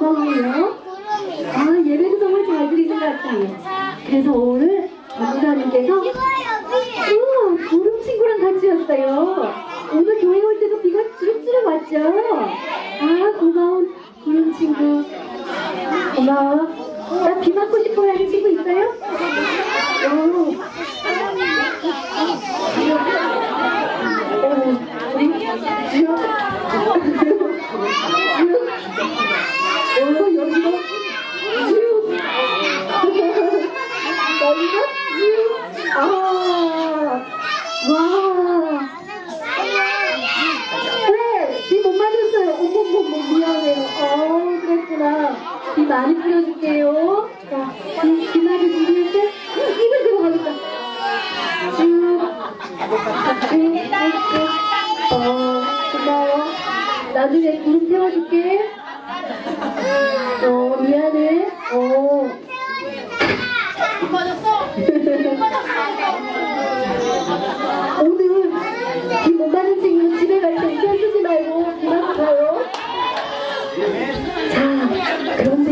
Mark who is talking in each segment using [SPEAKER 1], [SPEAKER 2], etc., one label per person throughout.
[SPEAKER 1] 영광이에요. 아, 예배도 정말 잘 들으신 것 같아요. 그래서 오늘 감사님께서 우와, 구름 친구랑 같이 왔어요. 오늘 교회 올 때도 비가 주룩주룩 왔죠? 아, 고마운 구름 친구. 고마워. 나 비 맞고 싶어요 하는 친구 있어요? 오. 많이 뿌려줄게요. 자, 기나게 준비할 때 입을 들고 가겠다. 쭉, 쭉, 쭉. 어, 고마워. 나중에 구름 태워줄게. 어, 미안해. 어. 오늘 이못 가는 친구 집에 갈때 편쓰지 말고 기만 가요. 자, 그런데.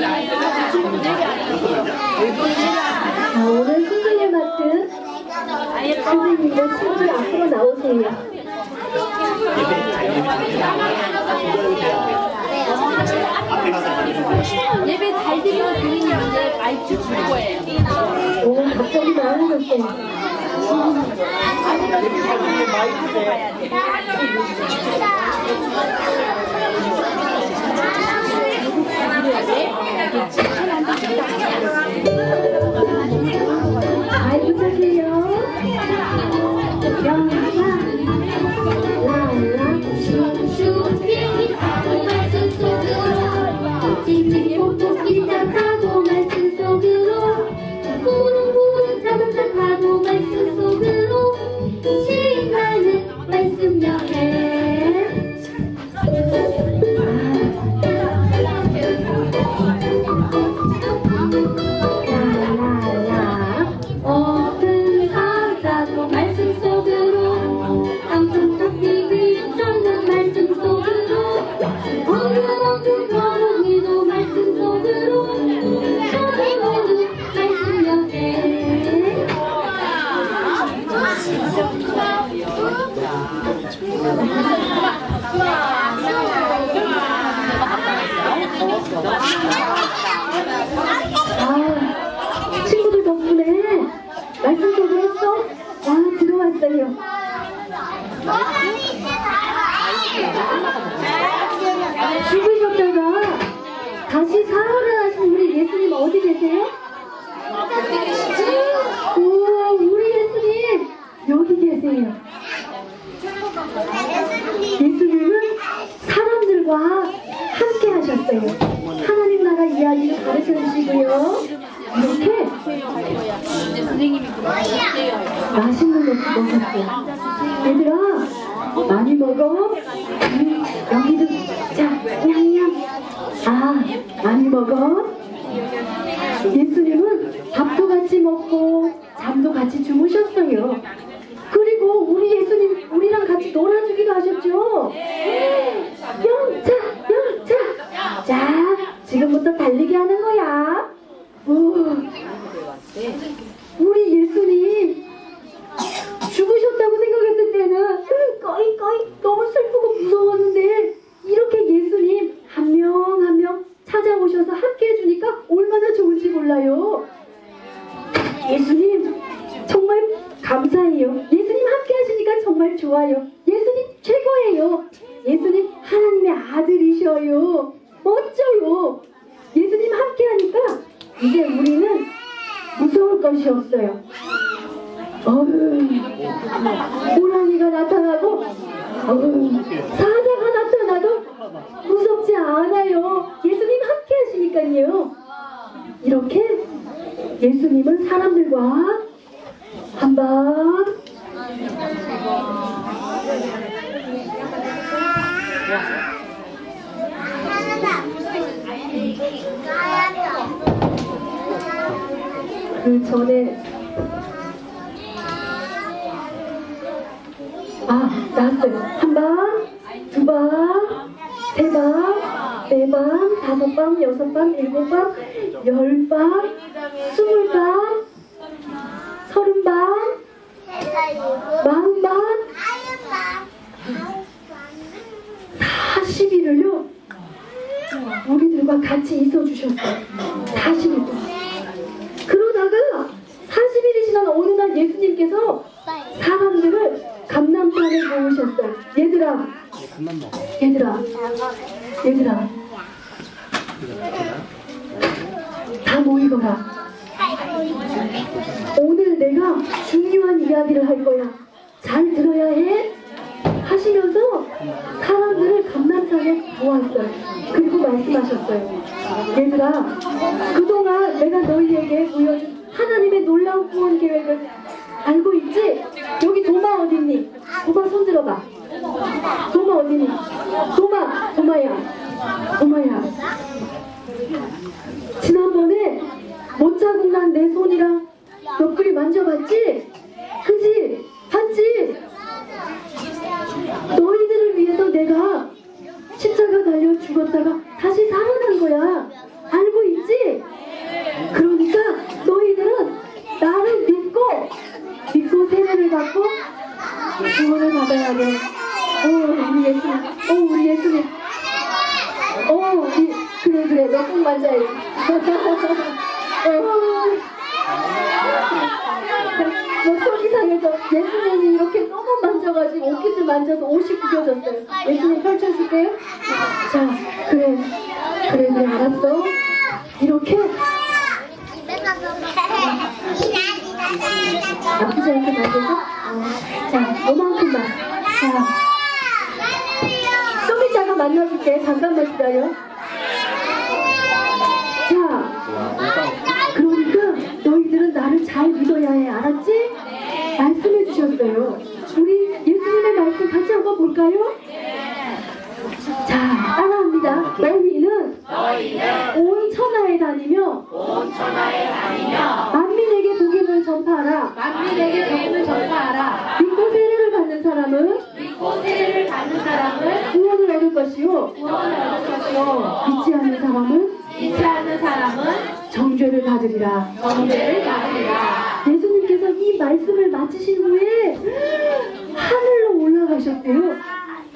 [SPEAKER 1] 자, 오늘 수준을 맡은 선생님들 친구 앞으로 나오세요.
[SPEAKER 2] 예배 잘 드리면 교인님들 말주 줄 거예요.
[SPEAKER 1] 오, 갑자기 나오는데. 마이크 먹어? 음, 여기도 자, 냠냠. 아, 많이 먹어? 이제 우리는 무서울 것이 없어요. 어휴, 호랑이가 나타나고, 어휴, 사자가 나타나도 무섭지 않아요. 예수님 함께 하시니까요. 이렇게 예수님은 사람들과 한방 그 전에 아 나왔어요. 한 방, 두 방, 세 방, 네 방, 다섯 방, 여섯 방, 일곱 방, 열 방, 스물 방, 서른 방, 마흔 방, 40일을요? 우리들과 같이 있어 주셨어요 40일 동안 그러다가 40일이 지난 어느 날 예수님께서 사람들을 감남산에 모으셨어요 얘들아 얘들아 얘들아 다 모이거라 오늘 내가 중요한 이야기를 할 거야 잘 들어야 해 하시면서 사람들을 감남산에 모았어요. 그리고 말씀하셨어요. 얘들아, 그동안 내가 너희에게 보여준 하나님의 놀라운 구원 계획을 알고 있지? 여기 도마 어딨니? 도마 손 들어봐. 도마 어딨니? 도마, 도마야. 도마야. 지난번에 못 자고 난 내 손이랑 옆구리 만져봤지? 그지? 봤지? 너희들을 위해서 내가 십자가 달려 죽었다가 다시 살아난 거야. 알고 있지? 그러니까 너희들은 나를 믿고 믿고 세례를 받고 구원을 받아야 돼. 어, 우리 예수님. 어, 우리 예수님. 어, 우리, 그래, 그래. 너 꼭 맞아야지. 어. 목소리 상해서 예수님이 이렇게 너무 만져가지고 옷깃을 만져서 옷이 구겨졌어요. 예수님 펼쳐줄게요. 자, 그래, 그래, 그래, 알았어. 이렇게 아프지 않게 만져서. 어, 자, 요만큼만. 자, 만나줄게. 잠깐만 기다려. 자, 그러니까 너희들은 나를 잘 믿어야 해. 알았지? 말씀해 주셨어요. 우리 예수님의 말씀 같이 한번 볼까요? 자, 따라합니다. 너희는 온 천하에 다니며 만민에게 복음을 전파하라.
[SPEAKER 2] 만민에게 복음을 전파하라.
[SPEAKER 1] 믿고 세례를 받는 사람은
[SPEAKER 2] 믿고 세례를 받는 사람은
[SPEAKER 1] 것이요.
[SPEAKER 2] 구원을 얻을 것이요.
[SPEAKER 1] 믿지 않는 사람은
[SPEAKER 2] 믿지 않는 사람은
[SPEAKER 1] 정죄를 받으리라.
[SPEAKER 2] 정죄를 받으리라.
[SPEAKER 1] 예수님께서 이 말씀을 마치신 후에 하늘로 올라가셨대요.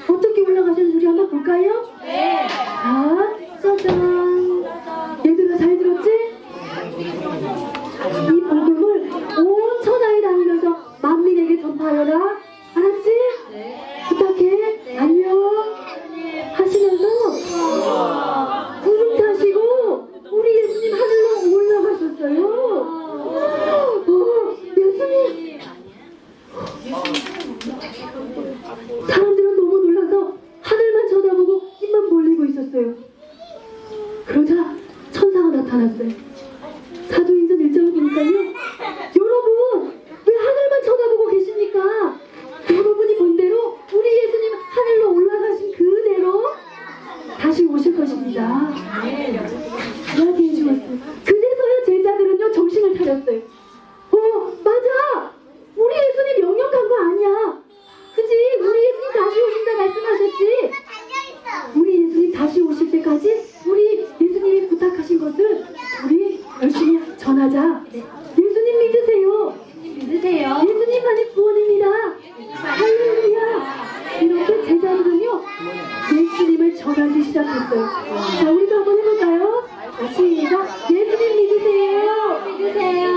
[SPEAKER 1] 어떻게 올라가셨는지 우리 한번 볼까요?
[SPEAKER 2] 네.
[SPEAKER 1] 자, 거 아니야. 그지? 우리 예수님 다시 오신다 말씀하셨지? 우리 예수님 다시 오실 때까지 우리 예수님이 부탁하신 것을 우리 열심히 전하자. 예수님 믿으세요.
[SPEAKER 2] 믿으세요.
[SPEAKER 1] 예수님만이 구원입니다. 할렐루야. 이렇게 제자들은요 예수님을 전하기 시작했어요. 자, 우리도 한번 해볼까요? 자, 시작. 예수님 믿으세요.
[SPEAKER 2] 믿으세요.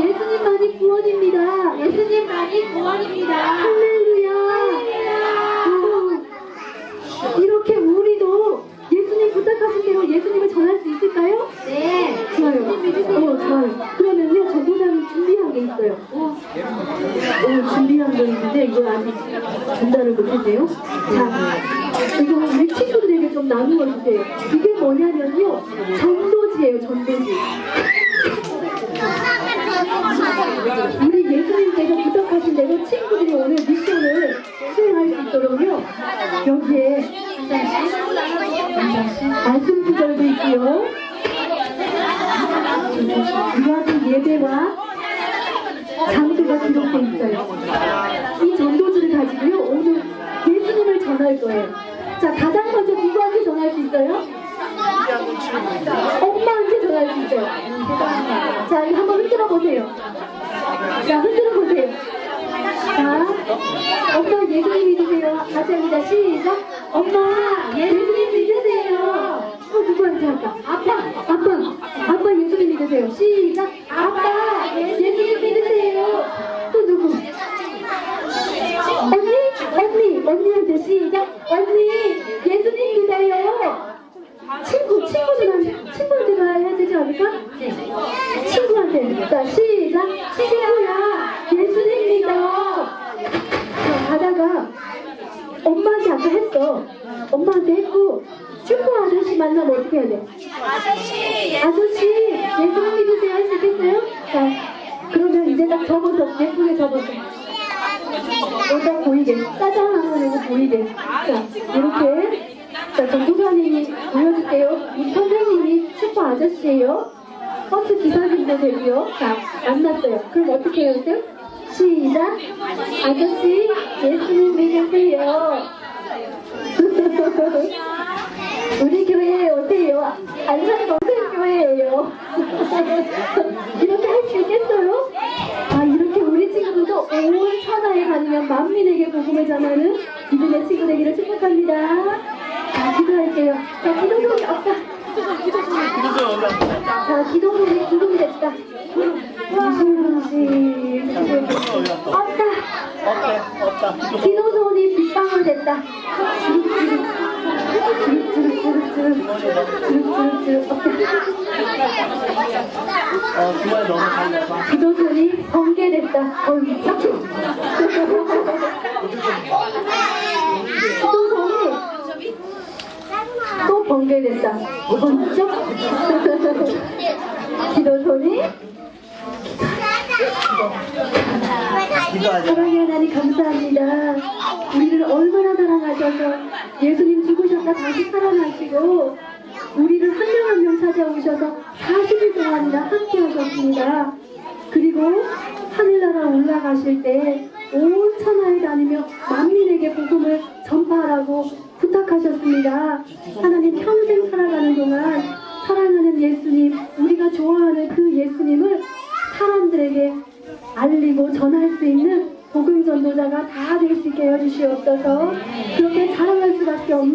[SPEAKER 1] 예수님만이 구원입니다.
[SPEAKER 2] 예수님만이 구원입니다.
[SPEAKER 1] 할렐루야. 어, 이렇게 우리도 예수님 부탁하신 예수님을 전할 수 있을까요?
[SPEAKER 2] 네.
[SPEAKER 1] 좋아요. 어, 좋아요. 그러면요, 전도사님 준비한 게 있어요. 어, 준비한 거 있는데, 이걸 아직 전달을 못했네요. 자, 이거 우리 친구들에게 좀 나누어 주세요. 이게 뭐냐면요, 전도지예요, 전도지. 우리 예수님께서 부탁하신 대로 친구들이 오늘 미션을 수행할 수 있도록요, 여기에 말씀 구절도 있고요. 유아들 예배와 장소가 기록돼 있어요. 이 전도지를 가지고요, 오늘 예수님을 전할 거예요. 자, 가장 먼저 누구한테 전할 수 있어요? 엄마한테 전할 수 있어요. 자, 이거 한번 흔들어 보세요. 자, 흔들어 보세요. 자, 엄마 예수님 믿으세요. 같이 합니다. 시작. 엄마 예수님 믿으세요. 또 누구한테 할까? 아빠, 아빠, 아빠 예수님 믿으세요. 시작. 아빠 예수님 믿으세요. 또 누구? 언니, 언니, 언니한테 시작. 언니 예수님 믿어요. 친구, 친구들한테, 친구한테 해야 되지 않을까? 친구한테. 자, 시작. 친구야, 예수님 믿어. 자, 가다가 엄마한테 아까 했어. 엄마한테 했고, 축구 아저씨 만나면 어떻게 해야 돼? 아저씨, 아저씨, 예수님 믿으세요. 할 수 있겠어요? 자, 그러면 이제 딱 접어서, 예쁘게 접어서. 여기다 보이게. 짜잔 하면 이거 보이게. 자, 이렇게. 자, 전도사님이 보여줄게요. 이 선생님이 슈퍼 아저씨예요. 버스 기사님도 되고요. 자, 만났어요. 그럼 어떻게 해야 돼요? 시작. 아저씨, 예수님 믿으세요. 우리. 안산 동생교회예요. 이렇게 할 수 있겠어요? 아 이렇게 우리 친구들도 온 천하에 다니면 만민에게 복음을 전하는 믿음의 친구 되기를 축복합니다. 자 기도할게요. 자 기도송이 없다. 자 기도송이 구름 됐다. 무슨 없다.
[SPEAKER 3] 없다.
[SPEAKER 1] 기도손이 빗방울 됐다.
[SPEAKER 3] 어, 주말 너무 달려서.
[SPEAKER 1] 기도손이 번개됐다. 기도손이 또 번개됐다. 번쩍. 기도손이
[SPEAKER 3] 기도하자.
[SPEAKER 1] 사랑의 하나님 감사합니다. 우리를 얼마나 사랑하셔서 예수님 죽으셨다 다시 살아나시고 우리를 한 명 한 명 찾아오셔서 40일 동안이나 함께 하셨습니다. 그리고 하늘나라 올라가실 때 온 천하에 다니며 만민에게 복음을 전파하라고 부탁하셨습니다. 하나님 평생 살아가는 동안 사랑하는 예수님, 우리가 좋아하는 그 예수님을 사람들에게 알리고 전할 수 있는 복음 전도자가 다 될 수 있게 해주시옵소서. 그렇게 자랑할 수밖에 없는